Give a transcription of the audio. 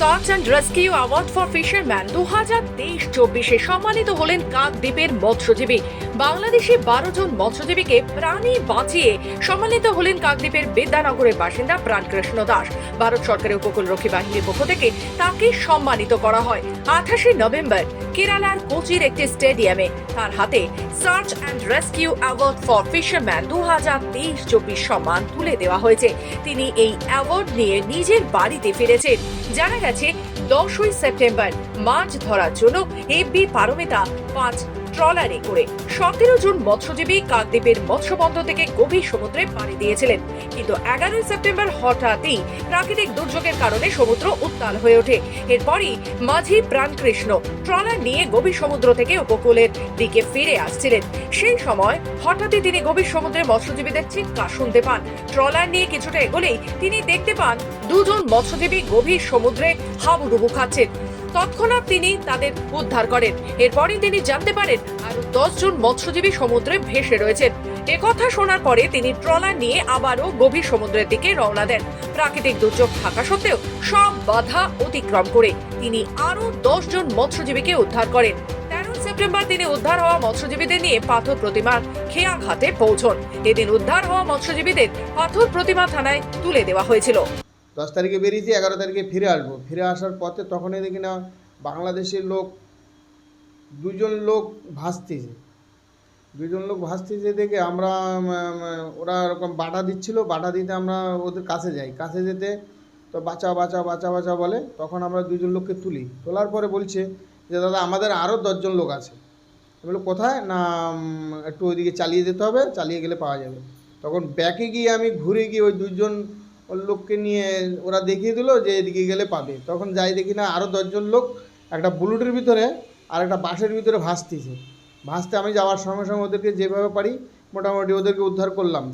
Search and rescue award for fisherman দু হাজার তেইশ চব্বিশে সম্মানিত হলেন কাকদ্বীপের মৎস্যজীবী। বাংলাদেশি বারো জন মৎস্যজীবীকে প্রাণী বাঁচিয়ে সম্মানিত হলেন কাকদ্বীপের বিদ্যানগরের বাসিন্দা প্রাণকৃষ্ণ দাস। ভারত সরকারের উপকূলরক্ষী বাহিনীর পক্ষ থেকে তাকে সম্মানিত করা হয়। আঠাশে নভেম্বর কেরালার কোচির একটি স্টেডিয়ামে তার হাতে search and rescue award for fisherman দু হাজার তেইশ চব্বিশ সম্মান তুলে দেওয়া হয়েছে। তিনি এই অ্যাওয়ার্ড নিয়ে নিজের বাড়িতে ফিরেছেন। জানা গেছে দশই সেপ্টেম্বর। মাছ ধরার জন্য এফবি পারমিতা পাঁচ ট্রলারে করে সতেরো জন মৎস্যজীবী কাকদ্বীপের মৎস্য বন্দর থেকে গভীর সমুদ্রে পাড়ি দিয়েছিলেন। কিন্তু এগারোই সেপ্টেম্বর হঠাৎই প্রাকৃতিক দুর্যোগের কারণে সমুদ্র উত্তাল হয়ে ওঠে। এরপরই মাঝি প্রাণকৃষ্ণ ট্রলার নিয়ে গভীর সমুদ্র থেকে উপকূলের দিকে ফিরে আসছিলেন। সেই সময় হঠাৎই তিনি গভীর সমুদ্রে মৎস্যজীবীদের চিৎকার শুনতে পান। ট্রলার নিয়ে কিছুটা এগোলেই তিনি দেখতে পান, দুজন মৎস্যজীবী গভীর সমুদ্রে হাবুডুবু খাচ্ছেন। তৎক্ষণাৎ তিনি তাদের উদ্ধার করেন। এরপরই তিনি জানতে পারেন আরও দশ জন মৎস্যজীবী সমুদ্রে ভেসে রয়েছেন। একথা শোনার পরে তিনি ট্রলার নিয়ে আবারও গভীর সমুদ্রের দিকে রওনা দেন। প্রাকৃতিক দুর্যোগ থাকা সত্ত্বেও সব বাধা অতিক্রম করে তিনি আরও দশ জন মৎস্যজীবীকে উদ্ধার করেন। সেপ্টেম্বর তিনি উদ্ধার হওয়া মৎস্যজীবীদের নিয়ে পাথর প্রতিমার খেয়া ঘাটে পৌঁছন। এদিন উদ্ধার হওয়া মৎস্যজীবীদের পাথর প্রতিমা থানায় তুলে দেওয়া হয়েছিল। দশ তারিখে বেরিয়েছি, এগারো তারিখে ফিরে আসব। ফিরে আসার পথে তখনই দেখি না, বাংলাদেশের লোক, দুজন লোক ভাসতেছে। দুজন লোক ভাসতেছে দেখে আমরা ওরা এরকম বাটা দিচ্ছিল বাটা দিতে আমরা ওদের কাছে যাই। কাছে যেতে তো বাঁচা বাঁচা বাঁচা বাঁচা বলে তখন আমরা দুজন লোককে তুলি। তোলার পরে বলছে যে, দাদা, আমাদের আরও দশজন লোক আছে। বলি কোথায়? না একটু ওইদিকে চালিয়ে যেতে হবে, চালিয়ে গেলে পাওয়া যাবে। তখন ব্যাকে গিয়ে আমি ঘুরে গিয়ে ওই দুজন ওর লোককে নিয়ে ওরা দেখিয়ে দিল যে এদিকে গেলে পাবে। তখন যাই দেখি না আরও দশজন লোক একটা বুলুটের ভিতরে আর একটা বাসের ভিতরে ভাসতেছে। ভাসতে আমি যাওয়ার সঙ্গে সঙ্গে ওদেরকে যেভাবে পারি মোটামুটি ওদেরকে উদ্ধার করলাম।